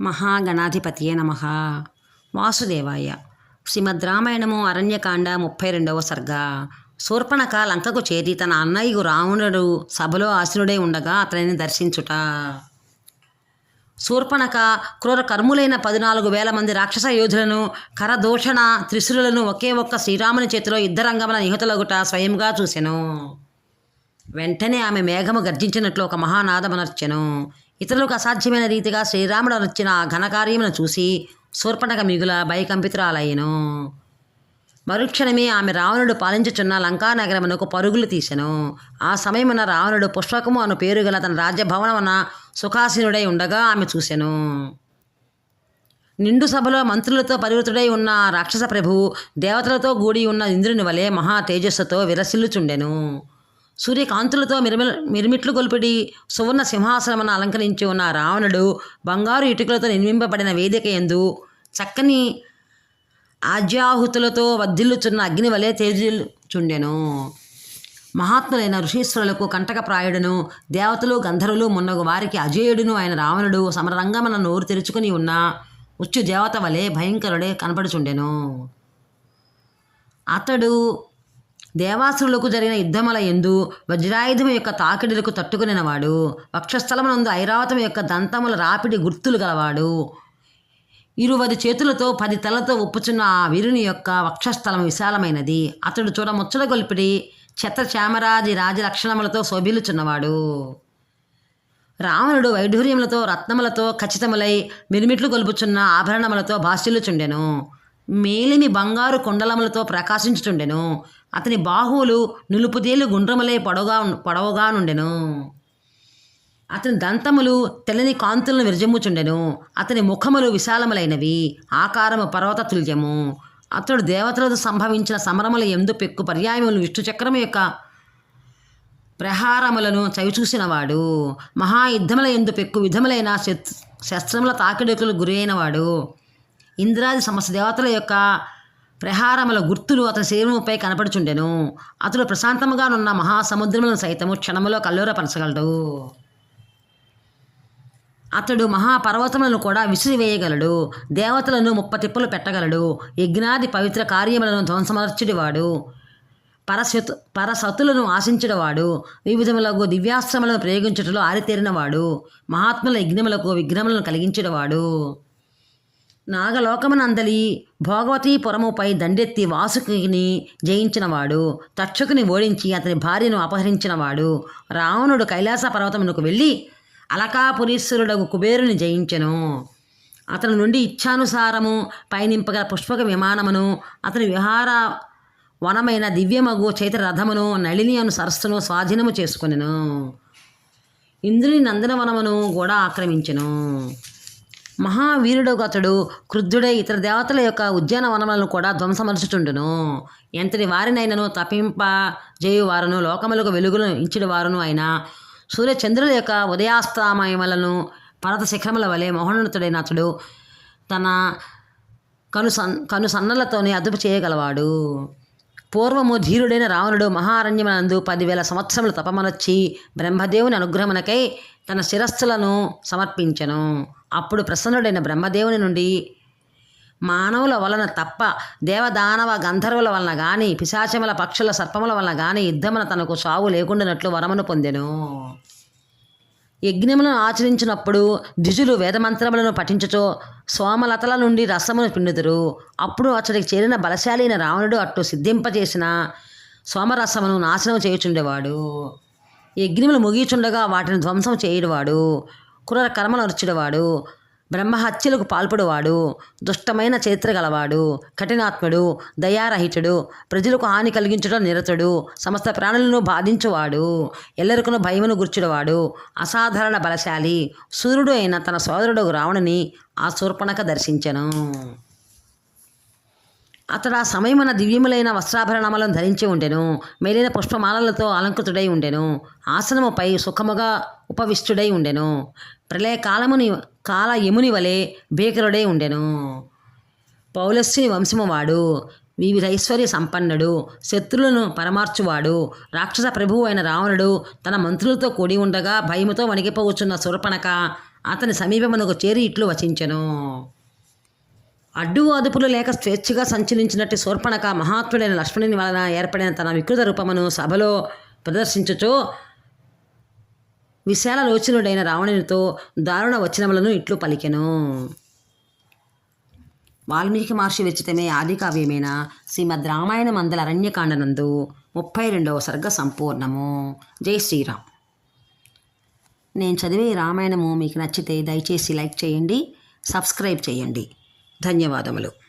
మహాగణాధిపతియే నమ. వాసుదేవాయ. శ్రీమద్ రామాయణము అరణ్యకాండ ముప్పై రెండవ సర్గ. శూర్పణక లంకకు చేరి తన అన్నయ్యకు రావణుడు సభలో ఆశీనుడై ఉండగా అతనిని దర్శించుట. శూర్పణక క్రూర కర్ములైన పద్నాలుగు వేల మంది రాక్షస యోధులను కరదూషణ త్రిశులను ఒకే ఒక్క శ్రీరాముని చేతిలో యుద్ధరంగమున నిహతులగుట స్వయంగా చూసెను. వెంటనే ఆమె మేఘము గర్జించినట్లు ఒక మహానాదమనర్చెను. ఇతరులకు అసాధ్యమైన రీతిగా శ్రీరాముడు వచ్చిన ఘనకార్యమును చూసి శూర్పణక మిగుల భయకంపితురాలయ్యను. మరుక్షణమే ఆమె రావణుడు పాలించుచున్న లంకానగరమునకు పరుగులు తీసెను. ఆ సమయమున రావణుడు పుష్పకము అను పేరు గల తన రాజ్యభవనమున సుఖాసీనుడై ఉండగా ఆమె చూసెను. నిండు సభలో మంత్రులతో పరివృతుడై ఉన్న రాక్షస ప్రభువు దేవతలతో గూడి ఉన్న ఇంద్రుని వలె మహా తేజస్సుతో విరసిల్లుచుండెను. సూర్యకాంతులతో మిరమిల మిరిమిట్లు గొల్పిడి సువర్ణ సింహాసనమును అలంకరించి ఉన్న రావణుడు బంగారు ఇటుకలతో నిర్మింపబడిన వేదిక ఎందు చక్కని ఆజ్యాహుతులతో వర్ధిల్లుచున్న అగ్ని వలె తేజుచుండెను. మహాత్ములైన ఋషీశ్వరులకు కంటకప్రాయుడును దేవతలు గంధర్వులు మున్నగు వారికి అజేయుడును ఆయన రావణుడు సమరంగమన నోరు తెరుచుకుని ఉన్న ఉచ్చు దేవత వలె భయంకరుడే కనపడుచుండెను. అతడు దేవాసురులకు జరిగిన యుద్ధముల ఎందు వజ్రాయుధము యొక్క తాకిడులకు తట్టుకునినవాడు వక్షస్థలమునందు ఐరావతం యొక్క దంతముల రాపిడి గుర్తులు గలవాడు. ఇరువది చేతులతో పది తలతో ఒప్పుచున్న ఆ వీరుని యొక్క వక్షస్థలం విశాలమైనది. అతడు చూడ ముచ్చట గొల్పిడి చెత్త చామరాజి రాజలక్షణములతో శోభిల్లుచున్నవాడు. రావణుడు వైఢూర్యములతో రత్నములతో ఖచ్చితములై మిరిమిట్లు గొలుపుచున్న ఆభరణములతో భాష్యులుచుండెను మేలిమి బంగారు కుండలములతో ప్రకాశించుచుండెను. అతని బాహువులు నులుపుదేలు గుండ్రములై పొడవుగా పొడవుగా నుండెను. అతని దంతములు తెల్లని కాంతులను విరజమ్ముచుండెను అతని ముఖములు విశాలములైనవి. ఆకారము పర్వత తుల్యము అతడు దేవతలతో సంభవించిన సమరముల ఎందు పెక్కు పర్యాయములు విష్ణు చక్రము యొక్క ప్రహారములను చవిచూసినవాడు. మహాయుద్ధముల ఎందు పెక్కు విధములైన శత్ శస్త్రముల తాకిడుకులు గురైనవాడు ఇంద్రాది సమస్త దేవతల యొక్క ప్రహారముల గుర్తులు అతని శరీరముపై కనపడుచుండెను. అతడు ప్రశాంతముగానున్న మహాసముద్రములను సైతము క్షణములో కల్లోరపరచగలడు అతడు మహాపర్వతములను కూడా విసిరివేయగలడు. దేవతలను ముప్పతిప్పలు పెట్టగలడు. యజ్ఞాది పవిత్ర కార్యములను ధ్వంసమర్చుడివాడు. పరశతు పరసతులను ఆశించుడవాడు. వివిధములకు దివ్యాస్త్రములను ప్రయోగించుటలో ఆరితేరినవాడు. మహాత్ముల యజ్ఞములకు విఘ్నములను కలిగించడవాడు. నాగలోకమునందలి భోగవతీపురముపై దండెత్తి వాసుకిని జయించినవాడు తక్షకుని ఓడించి అతని భార్యను అపహరించినవాడు రావణుడు కైలాస పర్వతమునకు వెళ్ళి అలకాపురీశ్వరుడకు కుబేరుని జయించెను. అతని నుండి ఇచ్ఛానుసారము పయనింపగల పుష్పక విమానమును అతని విహార వనమైన దివ్యమగు చైత్ర రథమును నళిని అను సరస్సును స్వాధీనము చేసుకొనెను. ఇంద్రుని నందనవనమును కూడా ఆక్రమించెను. మహావీరుడు అతడు క్రుద్ధుడై ఇతర దేవతల యొక్క ఉద్యానవనములను కూడా ధ్వంసమరుచుచుండును. ఎంతటి వారినైనను తపింప చేయువారును లోకములకు వెలుగును ఇచ్చిన వారును అయిన సూర్యచంద్రుల యొక్క ఉదయాస్తమయములను పర్వత శిఖరముల వలె మోహనతుడైన అతడు తన కను సన్ కను సన్నలతోనే అదుపు చేయగలవాడు. పూర్వము ధీరుడైన రావణుడు మహారణ్యమనందు పదివేల సంవత్సరములు తపమనొచ్చి బ్రహ్మదేవుని అనుగ్రహమునకై తన శిరస్సులను సమర్పించెను. అప్పుడు ప్రసన్నుడైన బ్రహ్మదేవుని నుండి మానవుల వలన తప్ప దేవదానవ గంధర్వుల వలన గాని పిశాచముల పక్షుల సర్పముల వలన గాని యుద్ధమున తనకు సావు లేకుండానట్లు వరమును పొందెను. యజ్ఞములను ఆచరించినప్పుడు ద్విజులు వేదమంత్రములను పఠించుచో సోమలతల నుండి రసమును పిండుదురు. అప్పుడు అతడికి చేరిన బలశాలి అయిన రావణుడు అట్టు సిద్ధింపజేసిన సోమరసమును నాశనం చేయుచుండేవాడు. యజ్ఞములు ముగిచుండగా వాటిని ధ్వంసం చేయుడువాడు. క్రూర కర్మలు అరుచుడవాడు. బ్రహ్మహత్యలకు పాల్పడువాడు దుష్టమైన చరిత్ర గలవాడు కఠినాత్ముడు దయారహితుడు ప్రజలకు హాని కలిగించడం నిరతుడు సమస్త ప్రాణులను బాధించువాడు ఎల్లరికను భయమును గుర్చుడవాడు అసాధారణ బలశాలి సూర్యుడు అయిన తన సోదరుడు రావణుని ఆ శూర్పణక దర్శించెను. అతడు ఆ సమయమున దివ్యములైన వస్త్రాభరణములను ధరించి ఉండెను. మేలైన పుష్పమాలలతో అలంకృతుడై ఉండెను. ఆసనముపై సుఖముగా ఉపవిష్టుడై ఉండెను. ప్రళయ కాలముని కాల యముని వలె భీకరుడై ఉండెను. పౌలస్సుని వంశము వాడు వివిధ ఐశ్వర్య సంపన్నుడు శత్రులను పరమార్చువాడు రాక్షస ప్రభువు అయిన రావణుడు తన మంత్రులతో కూడి ఉండగా భయముతో వణిగిపోవచ్చున్న శూర్పణక అతని సమీపమునకు చేరి ఇట్లు వచించెను. అడ్డు అదుపులు లేక స్వేచ్ఛగా సంచరించినట్టు శూర్పణక మహాత్ముడైన లక్ష్మణుని వలన ఏర్పడిన తన వికృత రూపమును సభలో ప్రదర్శించుచు విశాల లోచనుడైన రావణునితో దారుణ వచనములను ఇట్లు పలికెను. వాల్మీకి మహర్షి విచితమే ఆది కావ్యమైన శ్రీమద్ రామాయణ మందల అరణ్యకాండనందు ముప్పై రెండవ సర్గ సంపూర్ణము. జై శ్రీరామ్. నేను చదివే రామాయణము మీకు నచ్చితే దయచేసి లైక్ చేయండి సబ్స్క్రైబ్ చేయండి. ధన్యవాదములు.